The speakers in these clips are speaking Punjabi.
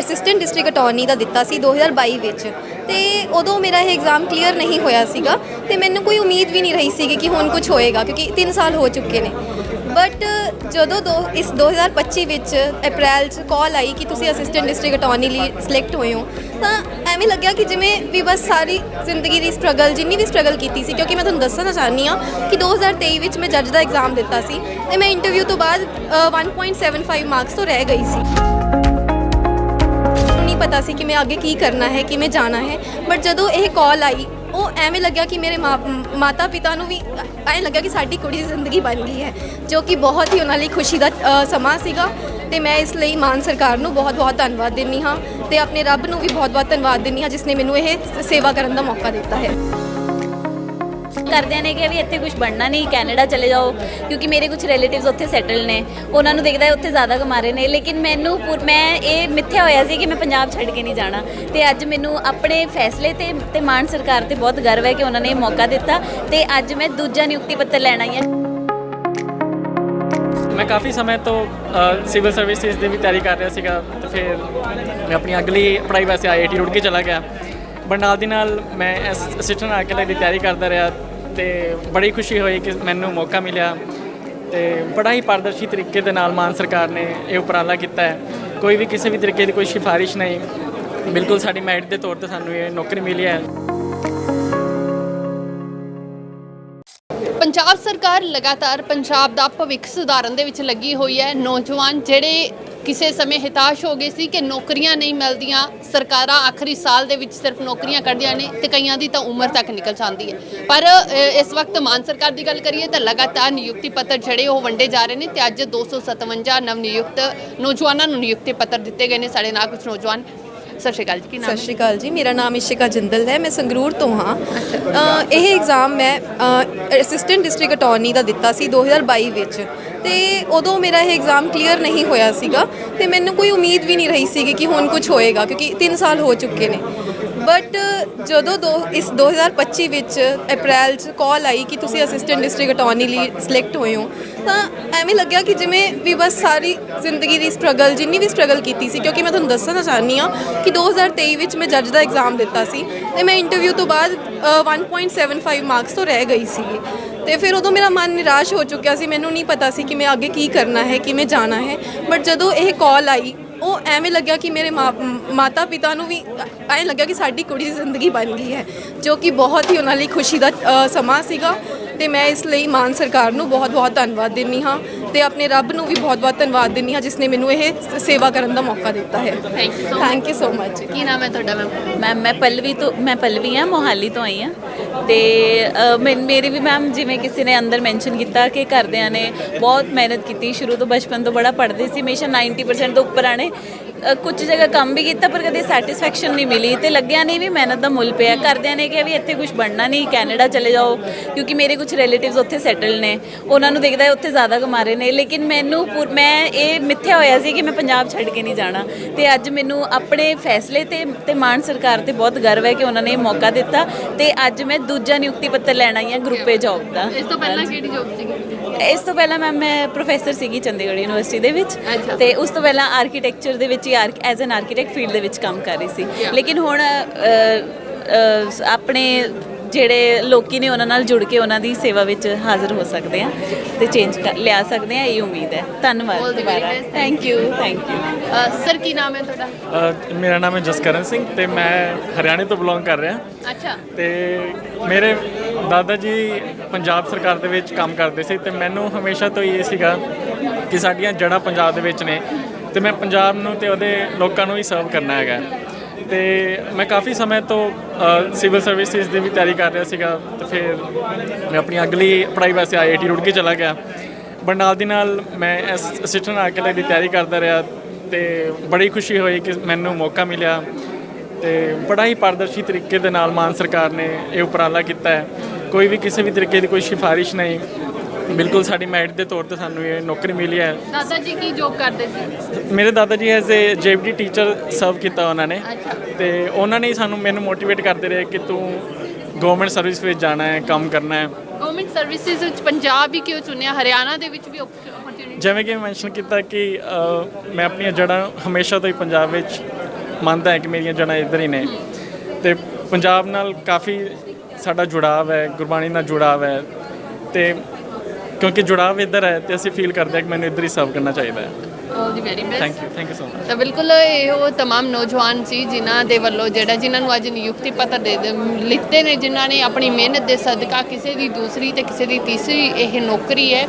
ਅਸਿਸਟੈਂਟ ਡਿਸਟ੍ਰਿਕਟ ਅਟਾਰਨੀ ਦਾ ਦਿੱਤਾ ਸੀ 2022 ਵਿੱਚ। ਤੇ ਉਦੋਂ ਮੇਰਾ ਇਹ ਐਗਜ਼ਾਮ ਕਲੀਅਰ ਨਹੀਂ ਹੋਇਆ ਸੀਗਾ ਤੇ ਮੈਨੂੰ ਕੋਈ ਉਮੀਦ ਵੀ ਨਹੀਂ ਰਹੀ ਸੀਗੀ ਕਿ ਹੁਣ ਕੁਝ ਹੋਏਗਾ ਕਿਉਂਕਿ 3 ਸਾਲ ਹੋ ਚੁੱਕੇ ਨੇ। ਬਟ ਜਦੋਂ ਦੋ ਇਸ 2025 ਵਿੱਚ ਅਪ੍ਰੈਲ 'ਚ ਕਾਲ ਆਈ ਕਿ ਤੁਸੀਂ ਅਸਿਸਟੈਂਟ ਡਿਸਟ੍ਰਿਕਟ ਅਟਾਰਨੀ ਲਈ ਸਿਲੈਕਟ ਹੋਏ ਹੋ ਤਾਂ ਐਵੇਂ ਲੱਗਿਆ ਕਿ ਜਿਵੇਂ ਵੀ ਬਸ ਸਾਰੀ ਜ਼ਿੰਦਗੀ ਦੀ ਸਟਰਗਲ ਜਿੰਨੀ ਵੀ ਸਟਰਗਲ ਕੀਤੀ ਸੀ ਕਿਉਂਕਿ ਮੈਂ ਤੁਹਾਨੂੰ ਦੱਸਣਾ ਚਾਹਨੀ ਆ ਕਿ 2023 ਵਿੱਚ ਮੈਂ ਜੱਜ ਦਾ ਐਗਜ਼ਾਮ ਦਿੱਤਾ ਸੀ ਤੇ ਮੈਂ ਇੰਟਰਵਿਊ ਤੋਂ ਬਾਅਦ ਅ, 1.75 ਮਾਰਕਸ ਤੋਂ ਰਹਿ ਗਈ ਸੀ। ਪਤਾ ਸੀ ਕਿ ਮੈਂ ਅੱਗੇ ਕੀ ਕਰਨਾ ਹੈ, ਕਿਵੇਂ ਜਾਣਾ ਹੈ। ਬਟ ਜਦੋਂ ਇਹ ਕਾਲ ਆਈ, ਉਹ ਐਵੇਂ ਲੱਗਿਆ ਕਿ ਮੇਰੇ ਮਾਤਾ ਪਿਤਾ ਨੂੰ ਵੀ ਐਂ ਲੱਗਿਆ ਕਿ ਸਾਡੀ ਕੁੜੀ ਦੀ ਜ਼ਿੰਦਗੀ ਬਣ ਗਈ ਹੈ, ਜੋ ਕਿ ਬਹੁਤ ਹੀ ਉਹਨਾਂ ਲਈ ਖੁਸ਼ੀ ਦਾ ਸਮਾਂ ਸੀਗਾ। ਤੇ ਮੈਂ ਇਸ ਲਈ ਮਾਨ ਸਰਕਾਰ ਨੂੰ ਬਹੁਤ ਬਹੁਤ ਧੰਨਵਾਦ ਦਿੰਨੀ ਹਾਂ ਤੇ ਆਪਣੇ ਰੱਬ ਨੂੰ ਵੀ ਬਹੁਤ ਬਹੁਤ ਧੰਨਵਾਦ ਦਿੰਨੀ ਹਾਂ, ਜਿਸ ਨੇ ਮੈਨੂੰ ਇਹ ਸੇਵਾ ਕਰਨ ਦਾ ਮੌਕਾ ਦਿੱਤਾ ਹੈ। ਕਰਦਿਆਂ ਨੇ ਕਿ ਵੀ ਇੱਥੇ ਕੁਝ ਬਣਨਾ ਨਹੀਂ, ਕੈਨੇਡਾ ਚਲੇ ਜਾਓ, ਕਿਉਂਕਿ ਮੇਰੇ ਕੁਝ ਰਿਲੇਟਿਵਸ ਉੱਥੇ ਸੈਟਲ ਨੇ। ਉਹਨਾਂ ਨੂੰ ਦੇਖਦਾ ਉੱਥੇ ਜ਼ਿਆਦਾ ਕਮਾ ਰਹੇ ਨੇ। ਲੇਕਿਨ ਮੈਨੂੰ ਮੈਂ ਇਹ ਮਿੱਥਿਆ ਹੋਇਆ ਸੀ ਕਿ ਮੈਂ ਪੰਜਾਬ ਛੱਡ ਕੇ ਨਹੀਂ ਜਾਣਾ। ਤੇ ਅੱਜ ਮੈਨੂੰ ਆਪਣੇ ਫੈਸਲੇ ਤੇ ਤੇ ਮਾਨ ਸਰਕਾਰ ਤੇ ਬਹੁਤ ਗਰਵ ਹੈ ਕਿ ਉਹਨਾਂ ਨੇ ਇਹ ਮੌਕਾ ਦਿੱਤਾ। ਤੇ ਅੱਜ ਮੈਂ ਦੂਜਾ ਨਿਯੁਕਤੀ ਪੱਤਰ ਲੈਣ ਆਈ ਹਾਂ। ਮੈਂ ਕਾਫੀ ਸਮੇਂ ਤੋਂ ਸਿਵਲ ਸਰਵਿਸਿਜ਼ ਦੀ ਵੀ ਤਿਆਰੀ ਕਰ ਰਿਹਾ ਸੀਗਾ। ਤੇ ਫਿਰ ਮੈਂ ਆਪਣੀ ਅਗਲੀ ਪੜ੍ਹਾਈ ਵਾਸਤੇ ਆਈਆਈਟੀ ਰੁੜਕੀ ਚਲਾ ਗਿਆ। ਬਟ ਨਾਲ ਦੀ ਨਾਲ ਮੈਂ ਅਸਿਸਟੈਂਟ ਆਰਕੀਟੈਕਟ ਦੀ ਤਿਆਰੀ ਕਰਦਾ ਰਿਹਾ। ਤੇ ਬੜੀ ਖੁਸ਼ੀ ਹੋਈ ਕਿ ਮੈਨੂੰ ਮੌਕਾ ਮਿਲਿਆ ਤੇ ਬੜਾ ਹੀ ਪਾਰਦਰਸ਼ੀ ਤਰੀਕੇ ਦੇ ਨਾਲ ਮਾਨ ਸਰਕਾਰ ਨੇ ਇਹ ਉਪਰਾਲਾ ਕੀਤਾ ਹੈ। ਕੋਈ ਵੀ ਕਿਸੇ ਵੀ ਤਰੀਕੇ ਦੀ ਕੋਈ ਸਿਫਾਰਿਸ਼ ਨਹੀਂ। ਬਿਲਕੁਲ ਸਾਡੀ ਮੈਰਿਟ ਦੇ ਤੌਰ ਤੇ ਸਾਨੂੰ ਇਹ ਨੌਕਰੀ ਮਿਲੀ ਹੈ। ਪੰਜਾਬ ਸਰਕਾਰ ਲਗਾਤਾਰ ਪੰਜਾਬ ਦਾ ਭਵਿੱਖ ਸੁਧਾਰਨ ਦੇ ਵਿੱਚ ਲੱਗੀ ਹੋਈ ਹੈ। ਨੌਜਵਾਨ ਜਿਹੜੇ ਕਿਸੇ ਸਮੇਂ ਹਤਾਸ਼ ਹੋ ਗਏ ਸੀ ਕਿ ਨੌਕਰੀਆਂ ਨਹੀਂ ਮਿਲਦੀਆਂ, ਸਰਕਾਰਾਂ ਆਖਰੀ ਸਾਲ ਦੇ ਵਿੱਚ ਸਿਰਫ ਨੌਕਰੀਆਂ ਕੱਢਦੀਆਂ ਨੇ ਤੇ ਕਈਆਂ ਦੀ ਤਾਂ ਉਮਰ ਤੱਕ ਨਿਕਲ ਜਾਂਦੀ ਹੈ। ਪਰ ਇਸ ਵਕਤ ਮਾਨ ਸਰਕਾਰ ਦੀ ਗੱਲ ਕਰੀਏ ਤਾਂ ਲਗਾਤਾਰ ਨਿਯੁਕਤੀ ਪੱਤਰ ਜਿਹੜੇ ਉਹ ਵੰਡੇ ਜਾ ਰਹੇ ਨੇ ਤੇ ਅੱਜ 257 ਨਵ ਨਿਯੁਕਤ ਨੌਜਵਾਨਾਂ ਨੂੰ ਨਿਯੁਕਤੀ ਪੱਤਰ ਦਿੱਤੇ ਗਏ ਨੇ। ਸਾਡੇ ਨਾਲ ਕੁਝ ਨੌਜਵਾਨ, ਸਤਿ ਸ਼੍ਰੀ ਅਕਾਲ ਜੀ, ਕੀ ਨਾਮ ਸਤਿ ਸ਼੍ਰੀ ਅਕਾਲ ਜੀ, ਮੇਰਾ ਨਾਮ ਇਸ਼ਿਕਾ ਜਿੰਦਲ ਹੈ, ਮੈਂ ਸੰਗਰੂਰ ਤੋਂ ਹਾਂ। ਇਹ ਐਗਜ਼ਾਮ ਮੈਂ ਅਸਿਸਟੈਂਟ ਡਿਸਟ੍ਰਿਕਟ ਅਟਾਰਨੀ ਦਾ ਦਿੱਤਾ ਸੀ 2022 ਵਿੱਚ। ਤੇ ਉਦੋਂ ਮੇਰਾ ਇਹ ਐਗਜ਼ਾਮ ਕਲੀਅਰ ਨਹੀਂ ਹੋਇਆ ਸੀਗਾ ਤੇ ਮੈਨੂੰ ਕੋਈ ਉਮੀਦ ਵੀ ਨਹੀਂ ਰਹੀ ਸੀਗੀ ਕਿ ਹੁਣ ਕੁਝ ਹੋਏਗਾ ਕਿਉਂਕਿ 3 ਸਾਲ ਹੋ ਚੁੱਕੇ ਨੇ। ਬਟ ਜਦੋਂ ਦੋ ਇਸ 2025 ਵਿੱਚ ਅਪ੍ਰੈਲ 'ਚ ਕਾਲ ਆਈ ਕਿ ਤੁਸੀਂ ਅਸਿਸਟੈਂਟ ਡਿਸਟ੍ਰਿਕਟ ਅਟਾਰਨੀ ਲਈ ਸਿਲੈਕਟ ਹੋਏ ਹੋ ਤਾਂ ਐਵੇਂ ਲੱਗਿਆ ਕਿ ਜਿਵੇਂ ਵੀ ਬਸ ਸਾਰੀ ਜ਼ਿੰਦਗੀ ਦੀ ਸਟਰਗਲ ਜਿੰਨੀ ਵੀ ਸਟਰਗਲ ਕੀਤੀ ਸੀ ਕਿਉਂਕਿ ਮੈਂ ਤੁਹਾਨੂੰ ਦੱਸਣਾ ਚਾਹਨੀ ਆ ਕਿ 2023 ਵਿੱਚ ਮੈਂ ਜੱਜ ਦਾ ਐਗਜ਼ਾਮ ਦਿੱਤਾ ਸੀ ਤੇ ਮੈਂ ਇੰਟਰਵਿਊ ਤੋਂ ਬਾਅਦ ਅ, 1.75 ਮਾਰਕਸ ਤੋਂ ਰਹਿ ਗਈ ਸੀਗੀ। ਤੇ ਫਿਰ ਉਦੋਂ ਮੇਰਾ ਮਨ ਨਿਰਾਸ਼ ਹੋ ਚੁੱਕਿਆ ਸੀ, ਮੈਨੂੰ ਨਹੀਂ ਪਤਾ ਸੀ ਕਿ ਮੈਂ ਅੱਗੇ ਕੀ ਕਰਨਾ ਹੈ, ਕਿਵੇਂ ਜਾਣਾ ਹੈ। ਬਟ ਜਦੋਂ ਇਹ ਕਾਲ ਆਈ, ਉਹ ਐਵੇਂ ਲੱਗਿਆ ਕਿ ਮੇਰੇ ਮਾਤਾ ਪਿਤਾ ਨੂੰ ਵੀ ਐਂ ਲੱਗਿਆ ਕਿ ਸਾਡੀ ਕੁੜੀ ਦੀ ਜ਼ਿੰਦਗੀ ਬਣ ਗਈ ਹੈ, ਜੋ ਕਿ ਬਹੁਤ ਹੀ ਉਹਨਾਂ ਲਈ ਖੁਸ਼ੀ ਦਾ ਸਮਾਂ ਸੀਗਾ। ਤੇ ਮੈਂ ਇਸ ਲਈ ਮਾਨ ਸਰਕਾਰ ਨੂੰ ਬਹੁਤ ਬਹੁਤ ਧੰਨਵਾਦ ਦਿੰਨੀ ਹਾਂ ਤੇ ਆਪਣੇ ਰੱਬ ਨੂੰ ਵੀ ਬਹੁਤ ਬਹੁਤ ਧੰਨਵਾਦ ਦਿੰਨੀ ਹਾਂ ਜਿਸ ਨੇ ਮੈਨੂੰ ਇਹ ਸੇਵਾ ਕਰਨ ਦਾ ਮੌਕਾ ਦਿੱਤਾ ਹੈ। ਥੈਂਕ ਯੂ ਸੋ ਮਚ ਕੀ ਨਾਮ ਹੈ ਤੁਹਾਡਾ ਮੈਮ? ਮੈਮ ਮੈਂ ਪੱਲਵੀ ਤੋਂ ਮੈਂ ਪੱਲਵੀ ਆ ਮੋਹਾਲੀ ਤੋਂ ਆਈ ਆ ਤੇ ਮੇਰੀ ਵੀ ਮੈਮ ਜਿਵੇਂ ਕਿਸੇ ਨੇ ਅੰਦਰ ਮੈਂਸ਼ਨ ਕੀਤਾ ਕਿ ਘਰਦਿਆਂ ਨੇ ਬਹੁਤ ਮਿਹਨਤ ਕੀਤੀ। ਸ਼ੁਰੂ ਤੋਂ ਬਚਪਨ ਤੋਂ ਬੜਾ ਪੜ੍ਹਦੇ ਸੀ ਹਮੇਸ਼ਾ 90% ਤੋਂ ਉੱਪਰ ਆਣੇ ਕੁਝ ਜਗ੍ਹਾ ਕੰਮ ਵੀ ਕੀਤਾ ਪਰ ਕਦੇ ਸੈਟੀਸਫੈਕਸ਼ਨ ਨਹੀਂ ਮਿਲੀ ਤੇ ਲੱਗਿਆ ਨਹੀਂ ਵੀ ਮਿਹਨਤ ਦਾ ਮੁੱਲ ਪਿਆ। ਘਰਦਿਆਂ ਨੇ ਕਿਹਾ ਵੀ ਇੱਥੇ ਕੁਝ ਬਣਨਾ ਨਹੀਂ ਕੈਨੇਡਾ ਚਲੇ ਜਾਓ ਕਿਉਂਕਿ ਮੇਰੇ ਕੁਝ ਰਿਲੇਟਿਵਸ ਉੱਥੇ ਸੈਟਲ ਨੇ। ਉਹਨਾਂ ਨੂੰ ਦੇਖਦਾ ਹੈ ਉੱਥੇ ਜ਼ਿਆਦਾ ਕਮਾ ਰਹੇ ਨੇ। ਲੇਕਿਨ ਮੈਨੂੰ ਮੈਂ ਇਹ ਮਿੱਥਿਆ ਹੋਇਆ ਸੀ ਕਿ ਮੈਂ ਪੰਜਾਬ ਛੱਡ ਕੇ ਨਹੀਂ ਜਾਣਾ। ਤੇ ਅੱਜ ਮੈਨੂੰ ਆਪਣੇ ਫੈਸਲੇ ਤੇ ਤੇ ਮਾਨ ਸਰਕਾਰ ਤੇ ਬਹੁਤ ਗਰਵ ਹੈ ਕਿ ਉਹਨਾਂ ਨੇ ਇਹ ਮੌਕਾ ਦਿੱਤਾ। ਤੇ ਅੱਜ ਮੈਂ ਦੂਜਾ ਨਿਯੁਕਤੀ ਪੱਤਰ ਲੈਣ ਆਈ ਹਾਂ ਗਰੁੱਪ ਜੌਬ ਦਾ। ਇਸ ਤੋਂ ਪਹਿਲਾਂ ਕਿਹੜੀ ਜੌਬ ਸੀਗੀ? ਇਸ ਤੋਂ ਪਹਿਲਾਂ ਮੈਮ ਮੈਂ ਪ੍ਰੋਫੈਸਰ ਸੀਗੀ ਚੰਡੀਗੜ੍ਹ ਯੂਨੀਵਰਸਿਟੀ ਦੇ ਵਿੱਚ। ਤੇ ਉਸ ਤੋਂ ਪਹਿਲਾਂ ਆਰਕੀਟੈਕਚਰ ਦੇ ਵਿੱਚ ਹੀ ਐਜ਼ ਐਨ ਆਰਕੀਟੈਕਟ ਫੀਲਡ ਦੇ ਵਿੱਚ ਕੰਮ ਕਰ ਰਹੀ ਸੀ ਲੇਕਿਨ ਹੁਣ ਆਪਣੇ ਜਿਹੜੇ ਲੋਕੀ ਨੇ ਉਹਨਾਂ ਨਾਲ ਜੁੜ ਕੇ ਉਹਨਾਂ ਦੀ ਸੇਵਾ ਵਿੱਚ ਹਾਜ਼ਰ ਹੋ ਸਕਦੇ ਆ ਤੇ ਚੇਂਜ ਲਿਆ ਸਕਦੇ ਆ ਇਹ ਉਮੀਦ ਹੈ। ਧੰਨਵਾਦ ਦੁਬਾਰਾ. Thank you thank you sir ਕੀ ਨਾਮ ਹੈ ਤੁਹਾਡਾ? ਮੇਰਾ ਨਾਮ ਹੈ ਜਸਕਰਨ ਸਿੰਘ ਤੇ ਮੈਂ ਹਰਿਆਣੇ ਤੋਂ ਬਿਲੋਂਗ ਕਰ ਰਿਹਾ। ਅੱਛਾ। ਤੇ ਮੇਰੇ ਦਾਦਾ ਜੀ ਪੰਜਾਬ ਸਰਕਾਰ ਦੇ ਵਿੱਚ ਕੰਮ ਕਰਦੇ ਸੀ ਤੇ ਮੈਨੂੰ ਹਮੇਸ਼ਾ ਤੋਂ ਇਹ ਸੀਗਾ ਕਿ ਸਾਡੀਆਂ ਜੜ੍ਹਾਂ ਪੰਜਾਬ ਦੇ ਵਿੱਚ ਨੇ ਤੇ ਮੈਂ ਪੰਜਾਬ ਨੂੰ ਤੇ ਉਹਦੇ ਲੋਕਾਂ ਨੂੰ ਹੀ ਸਰਵ ਕਰਨਾ ਹੈਗਾ। ਤੇ ਮੈਂ ਕਾਫੀ ਸਮੇਂ ਤੋਂ ਸਿਵਲ ਸਰਵਿਸਿਜ਼ ਦੀ ਵੀ ਤਿਆਰੀ ਕਰ ਰਿਹਾ ਸੀਗਾ ਤੇ ਫਿਰ ਮੈਂ ਆਪਣੀ ਅਗਲੀ ਪੜ੍ਹਾਈ ਵਾਸਤੇ ਆਈਆਈਟੀ ਰੁੜਕੀ ਚਲਾ ਗਿਆ। ਬਟ ਨਾਲ ਦੀ ਨਾਲ ਮੈਂ ਅਸਿਸਟੈਂਟ ਆਰਕੀਟੈਕਟ ਦੀ ਤਿਆਰੀ ਕਰਦਾ ਰਿਹਾ ਤੇ ਬੜੀ ਖੁਸ਼ੀ ਹੋਈ ਕਿ ਮੈਨੂੰ ਮੌਕਾ ਮਿਲਿਆ ਤੇ ਬੜਾ ਹੀ ਪਾਰਦਰਸ਼ੀ ਤਰੀਕੇ ਦੇ ਨਾਲ ਮਾਨ ਸਰਕਾਰ ਨੇ ਇਹ ਉਪਰਾਲਾ ਕੀਤਾ ਹੈ। ਕੋਈ ਵੀ ਕਿਸੇ ਵੀ ਤਰੀਕੇ ਦੀ ਕੋਈ ਸਿਫਾਰਿਸ਼ ਨਹੀਂ। ਬਿਲਕੁਲ ਸਾਡੀ ਮੈਰਿਟ ਦੇ ਤੌਰ ਤੇ ਸਾਨੂੰ ਇਹ ਨੌਕਰੀ ਮਿਲੀ ਹੈ। ਦਾਦਾ ਜੀ ਕੀ ਜੌਬ ਕਰਦੇ ਸੀ? ਮੇਰੇ ਦਾਦਾ ਜੀ ਐਜ਼ ਏ ਜੇਬਡੀ ਟੀਚਰ ਸਰਵ ਕੀਤਾ ਉਹਨਾਂ ਨੇ। ਤੇ ਉਹਨਾਂ ਨੇ ਹੀ ਸਾਨੂੰ ਮੈਨੂੰ ਮੋਟੀਵੇਟ ਕਰਦੇ ਰਹੇ ਕਿ ਤੂੰ ਗਵਰਨਮੈਂਟ ਸਰਵਿਸ ਵਿੱਚ ਜਾਣਾ ਹੈ ਕੰਮ ਕਰਨਾ ਹੈ। ਗਵਰਨਮੈਂਟ ਸਰਵਿਸਿਜ਼ ਵਿੱਚ ਪੰਜਾਬ ਹੀ ਕਿਉਂ ਚੁਣਿਆ? ਹਰਿਆਣਾ ਦੇ ਵਿੱਚ ਵੀ ਓਪਰਚੁਨਿਟੀ ਜਿਵੇਂ ਕਿ ਮੈਂਸ਼ਨ ਕੀਤਾ ਕਿ ਅ, ਮੈਂ ਆਪਣੀਆਂ ਜੜ੍ਹਾਂ ਹਮੇਸ਼ਾ ਤੋਂ ਹੀ ਪੰਜਾਬ ਵਿੱਚ ਮੰਨਦਾ ਹਾਂ ਕਿ ਮੇਰੀਆਂ ਜੜ੍ਹਾਂ ਇੱਧਰ ਹੀ ਨੇ। ਤੇ ਪੰਜਾਬ ਨਾਲ ਕਾਫੀ ਸਾਡਾ ਜੁੜਾਵ ਹੈ ਗੁਰਬਾਣੀ ਨਾਲ ਜੁੜਾਵ ਹੈ। ਤੇ ਕਿਉਂਕਿ ਜੁੜਾਵ ਇੱਧਰ ਹੈ ਤੇ ਅਸੀਂ ਫੀਲ ਕਰਦੇ ਹਾਂ ਕਿ ਮੈਨੂੰ ਇੱਧਰ ਹੀ ਸਰਵ ਕਰਨਾ ਚਾਹੀਦਾ ਹੈ all the very best thank you thank you so much ਤਾਂ ਬਿਲਕੁਲ ਇਹ ਉਹ तमाम ਨੌਜਵਾਨ ਸੀ ਜਿਨ੍ਹਾਂ ਦੇ ਵੱਲੋਂ ਜਿਹੜਾ ਜਿਨ੍ਹਾਂ ਨੂੰ ਅੱਜ ਨਿਯੁਕਤੀ ਪੱਤਰ ਦੇ ਦੇ- ਲਿੱਤੇ ਨੇ ਜਿਨ੍ਹਾਂ ਨੇ ਆਪਣੀ ਮਿਹਨਤ ਦੇ ਸਦਕਾ ਕਿਸੇ ਦੀ ਦੂਸਰੀ ਤੇ ਕਿਸੇ ਦੀ ਤੀਸਰੀ ਇਹ ਨੌਕਰੀ ਹੈ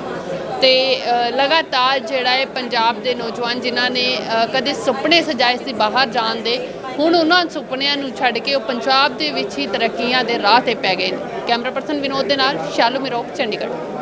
ਤੇ ਅ, ਲਗਾਤਾਰ ਜਿਹੜਾ ਹੈ ਪੰਜਾਬ ਦੇ ਨੌਜਵਾਨ ਜਿਨ੍ਹਾਂ ਨੇ ਅ, ਕਦੇ ਸੁਪਨੇ ਸਜਾਏ ਸੀ ਬਾਹਰ ਜਾਣ ਦੇ ਹੁਣ ਉਹਨਾਂ ਸੁਪਨਿਆਂ ਨੂੰ ਛੱਡ ਕੇ ਉਹ ਪੰਜਾਬ ਦੇ ਵਿੱਚ ਹੀ ਤਰੱਕੀਆਂ ਦੇ ਰਾਹ ਤੇ ਪੈ ਗਏ ਨੇ ਕੈਮਰਾ ਪਰਸਨ ਵਿਨੋਦ ਦੇ ਨਾਲ ਸ਼ਾਲੂ ਮਿਰੋਕ ਚੰਡੀਗੜ੍ਹ